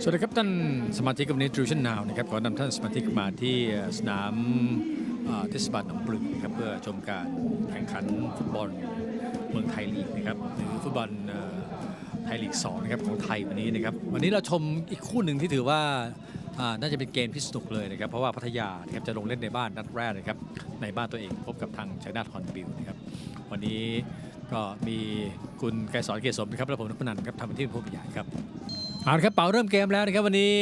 สวัสดีครับท่านสมาชิกกับนี้ทรูชันนาวนะครับขอนำท่านสมาชิกมาที่สนามเทศบาลหนองปลือนะครับเพื่อชมการแข่งขันฟุตบอลเมืองไทยลีกนะครับหรือฟุตบอลไทยลีก2นะครับของไทยวันนี้นะครับวันนี้เราชมอีกคู่หนึ่งที่ถือว่าน่าจะเป็นเกมที่สนุกเลยนะครับเพราะว่าพัทยาครับจะลงเล่นในบ้านนัดแรกนะครับในบ้านตัวเองพบกับทางชัยนาทฮอนบิลนะครับวันนี้ก็มีคุณไกรสอนเกษสมนะครับและผมนพนันครับทำหน้าที่ผู้บรรยายครับ เอาละครับเป่าเริ่มเกมแล้วนะครับวันนี้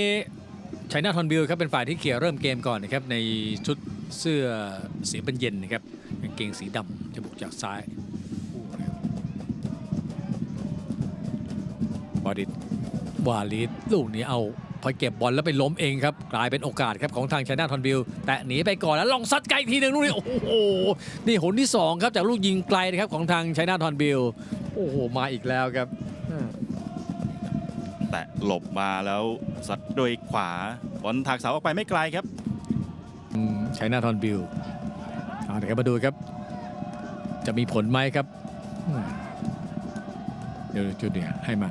ชัยนาทอนบิลครับเป็นฝ่ายที่เขี่ยเริ่มเกมก่อนนะครับในชุดเสื้อสีเป็นเย็นนะครับกางเกงสีดำจะบุกจากซ้ายวาดิดวาลิดลูกนี้เอาพอเก็บบอลแล้วไปล้มเองครับกลายเป็นโอกาสครับของทางชัยนาทอนบิลแต่หนีไปก่อนแล้วลองซัดไกลทีหนึ่งลูกนี้โอ้โหนี่หนที่สองครับจากลูกยิงไกลนะครับของทางชัยนาทอนบิลโอ้โหมาอีกแล้วครับ แต่หลบมาแล้วสัดโดยขวาบอลถักเสาออกไปไม่ไกลครับใช้หน้าทอนบิลเอาเดี๋ยวครับมาดูครับ จะมีผลไหมครับอืมเดี๋ยวจุดเนี่ยให้มา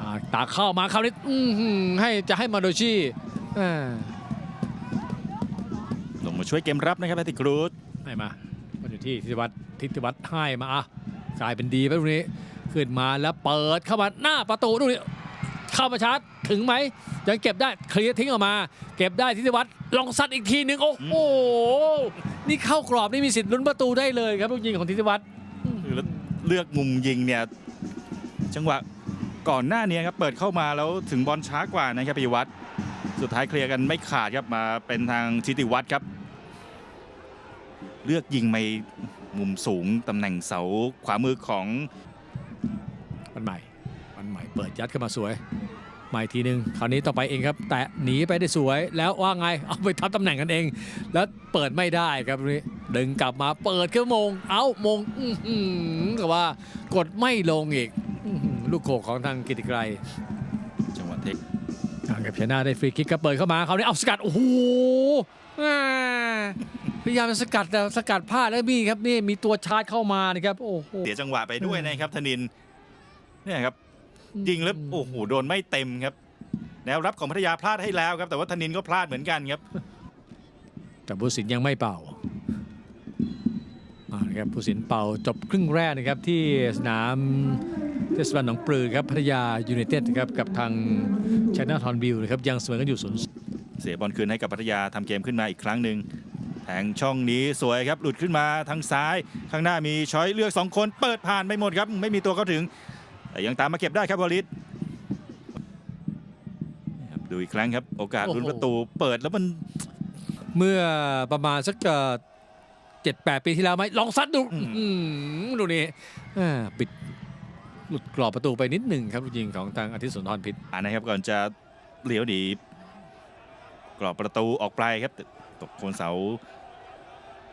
อ่าตาเข้ามาคราวนี้อื้อหือให้จะให้มาโดชิอ่าลงมาช่วยเกมรับนะครับแพทติกรูดให้มามาอยู่ที่ทิติวัฒน์ทิติวัฒน์ให้มาอะกลายเป็นดีไปตรงนี้ ขึ้นมาแล้วเปิดเข้ามาหน้าประตูดูนี่ เข้ามาชาร์จถึงไหมยังเก็บได้เคลียร์ทิ้งออกมา เก็บได้ทิติวัฒน์ลองซัดอีกทีหนึ่งโอ้โหนี่เข้ากรอบนี่มีสิทธิ์ลุ้นประตูได้เลยครับลูกยิงของทิติวัฒน์แล้วเลือกมุมยิงเนี่ยจังหวะก่อนหน้านี้ครับเปิดเข้ามาแล้วถึงบอลช้ากว่านะครับปิยวัฒน์สุดท้ายเคลียร์กันไม่ขาดครับมาเป็นทางทิติวัฒน์ครับ เลือกยิงไปมุมสูงตำแหน่งเสาขวามือของวันใหม่วันใหม่ เปิดยัดเข้ามาสวยใหม่ทีหนึ่งคราวนี้ต่อไปเองครับ แต่หนีไปได้สวยแล้วว่าไงเอาไปทับตำแหน่งกันเอง แล้วเปิดไม่ได้ครับตรงนี้ดึงกลับมาเปิดขึ้นมง เอ้ามงอื้อหือแต่ว่ากดไม่ลงอีกอื้อหือลูกโขกของทางกิติไกรจังหวะเทคอ่าเก็บชนะได้ฟรีคิกก็เปิดเข้ามาคราวนี้เอาสกัดโอ้โหอ่าพยายามจะสกัดแต่สกัดพลาดแล้วมีครับนี่มีตัวชาร์จเข้ามานะครับโอ้โหเสียจังหวะไปด้วยนะครับธนินเนี่ยครับ ยิงแล้วโอ้โหโดนไม่เต็มครับ แนวรับของพัทยาพลาดให้แล้วครับ แต่ว่าธนินก็พลาดเหมือนกันครับ แต่ผู้สินยังไม่เป่าอ่านะครับผู้สินเป่าจบครึ่งแรกนะครับที่สนามเทศบาลหนองปลือครับพัทยายูไนเต็ดนะครับกับทางชนะทอนบิลนะครับยังเสมอกันอยู่ศูนย์เสียบอลคืนให้กับพัทยาทำเกมขึ้นมาอีกครั้งหนึ่งแทงช่องนี้สวยครับหลุดขึ้นมาทางซ้าย ข้างหน้ามีช้อยเลือก 2 คนเปิดผ่านไปหมดครับ ไม่มีตัวเข้าถึง แต่ยังตามมาเก็บได้ครับวอลิสครับดูอีกครั้งครับ โอกาสลุ้นประตูเปิดแล้วมันเมื่อประมาณสักเจ็ดแปดปีที่แล้วไหมลองซัดดูอืมอื้อหือดูนี่อ่าปิดหลุดกรอบประตูไปนิดหนึ่งครับลูกยิงของทางอาทิตย์สุนทรพิษอ่านะครับก่อนจะเหลียวหนีกรอบประตูออกไปครับ ตกโคนเสา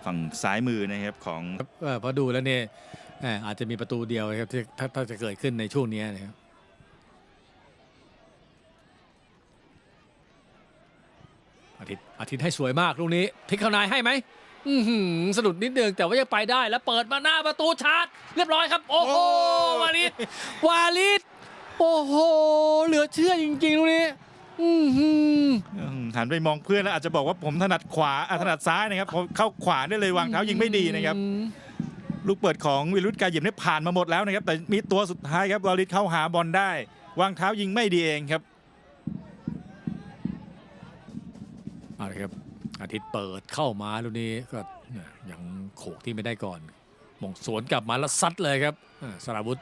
ฝั่งซ้ายมือนะครับของครับเอ่อพอดูแล้วเนี่ยเอ่ออาจจะมีประตูเดียวนะครับที่ถ้าถ้าจะเกิดขึ้นในช่วงนี้นะครับอาทิตย์อาทิตย์ให้สวยมากลูกนี้พลิกเข้านายให้ไหมอื้อหือสะดุดนิดเดียวแต่ว่ายังไปได้แล้วเปิดมาหน้าประตูชาร์จเรียบร้อยครับ โอ้โหโอ้วาลิดวาลิดโอ้โห เหลือเชื่อจริงๆลูกนี้อื้อหืออืมหันไปมองเพื่อนแล้วอาจจะบอกว่าผมถนัดขวาอะถนัดซ้ายนะครับพอเข้าขวาได้เลยวางเท้ายิงไม่ดีนะครับ ลูกเปิดของวิรุธกายหยิบเนี่ยผ่านมาหมดแล้วนะครับ แต่มีตัวสุดท้ายครับวาลิดเข้าหาบอลได้ วางเท้ายิงไม่ดีเองครับเอาละครับอาทิตย์เปิดเข้ามาลูกนี้ก็เนี่ยยังโขกที่ไม่ได้ก่อนมงสวนกลับมาแล้วซัดเลยครับอ่าสราวุธ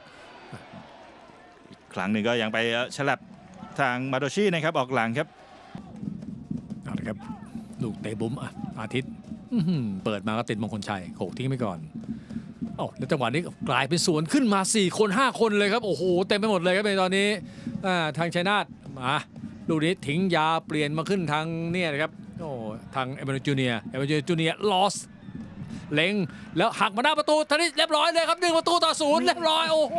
ครั้งหนึ่งก็ยังไปฉลับทางมาโดชินะครับออกหลังครับเอาละครับลูกเตะบุ้มอะอาทิตย์อื้อหือเปิดมาก็ติดมงคลชัยโขกทิ้งไปก่อน โอ้แล้วจังหวะนี้กลายเป็นสวนขึ้นมา 4 คน 5 คนเลยครับ โอ้โห เต็มไปหมดเลยครับในตอนนี้อ่าทางชัยนาทมาลูกนี้ทิ้งยาเปลี่ยนมาขึ้นทางเนี่ยนะครับโอ้ทางเอเมอร์จูเนียเอเมอร์จูเนียลอสเล็งแล้วหักมาหน้าประตูทันทีเรียบร้อยเลยครับหนึ่งประตูต่อศูนย์เรียบร้อย โอ้โห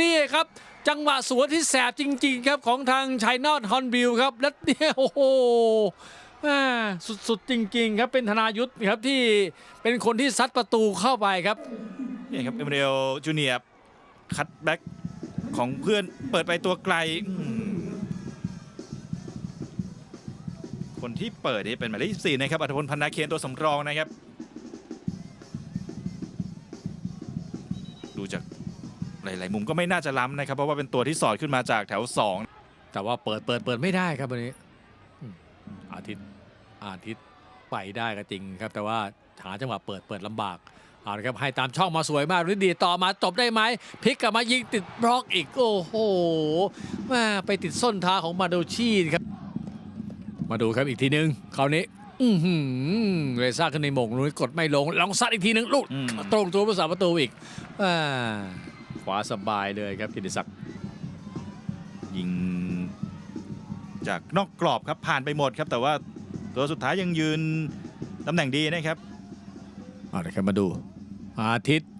นี่ครับ จังหวะสวนที่แสบจริง ๆ ครับของทางชัยนอตฮอนบิลครับ และเนี่ยโอ้โห สุดๆจริง ๆ ครับเป็นธนายุทธครับที่เป็นคนที่ซัดประตูเข้าไปครับนี่ครับเอเมเรลจูเนียร์คัตแบ็กของเพื่อนเปิดไปตัวไกลอืมคนที่เปิดนี่เป็นหมายเลข24นะครับอัธพลพันนาเคนตัวสำรองนะครับ ดูจากหลาย ๆ มุมก็ไม่น่าจะล้ำนะครับ เพราะว่าเป็นตัวที่สอดขึ้นมาจากแถว 2 แต่ว่าเปิดเปิดเปิดไม่ได้ครับวันนี้อืมอาทิตย์ อาทิตย์ไปได้ก็จริงครับ แต่ว่าหาจังหวะเปิดเปิดลำบากเอาละครับให้ตามช่องมาสวยมากฤทธิ์ดีต่อมาจบได้ไหมพลิกกลับมายิงติดบล็อกอีกโอ้โหแมาไปติดส้นเท้าของมาโดชีครับ มาดูครับอีกทีนึงคราวนี้อือหือเรซ่าขึ้นในหมงนุ้ยกดไม่ลง ลองซัดอีกทีนึงลูกอืมตรงตัวผู้สาประตูอีกอ่าขวาสบายเลยครับกิติศักดิ์ยิง จากนอกกรอบครับผ่านไปหมดครับแต่ว่า ตัวสุดท้ายยังยืนตำแหน่งดีนะครับเอาละครับมาดูอาทิตย์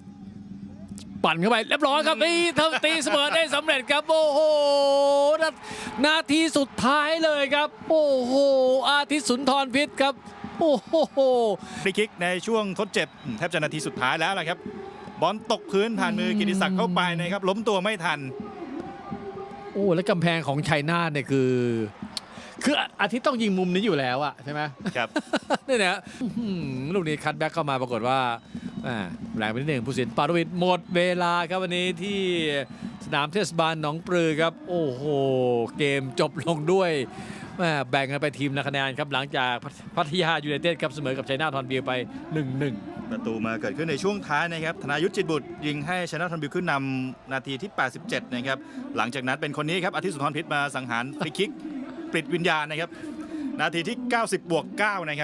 ปั่นเข้าไปเรียบร้อยครับนี่ทำตีเสมอได้สำเร็จครับ โอ้โหนานาทีสุดท้ายเลยครับ โอ้โหอาทิตย์สุนทรพิษครับ โอ้โหฟรีคิกในช่วงทดเจ็บอืมแทบจะนาทีสุดท้ายแล้วแหละครับ บอลตกพื้นผ่านมือกิติศักดิ์เข้าไปนะครับ ล้มตัวไม่ทัน โอ้แล้วกำแพงของชัยนาทเนี่ยคือ คืออาทิตย์ต้องยิงมุมนี้อยู่แล้วอะใช่ไหมครับ นี่นะอื้อหือลูกนี้คัดแบ็กเข้ามาปรากฏว่าอ่าแรงไปนิดหนึ่งผู้สินปารวิทย์หมดเวลาครับวันนี้ที่สนามเทศบาลหนองปลือครับ โอ้โห เกมจบลงด้วยแม่แบ่งกันไปทีมละคะแนนครับหลังจากพัทยายูไนเต็ดครับเสมอกับชัยนาททอนบิลไป 1-1 ประตูมาเกิดขึ้นในช่วงท้ายนะครับ ธนายุทธจิตบุตรยิงให้ชนะทันบิวขึ้นนำนาทีที่ 87 นะครับ หลังจากนั้นเป็นคนนี้ครับอาทิตย์สุนทรพิษมาสังหารฟรีคิกป ลิดวิญญาณนะครับ นาทีที่ 90บวก9นะครับ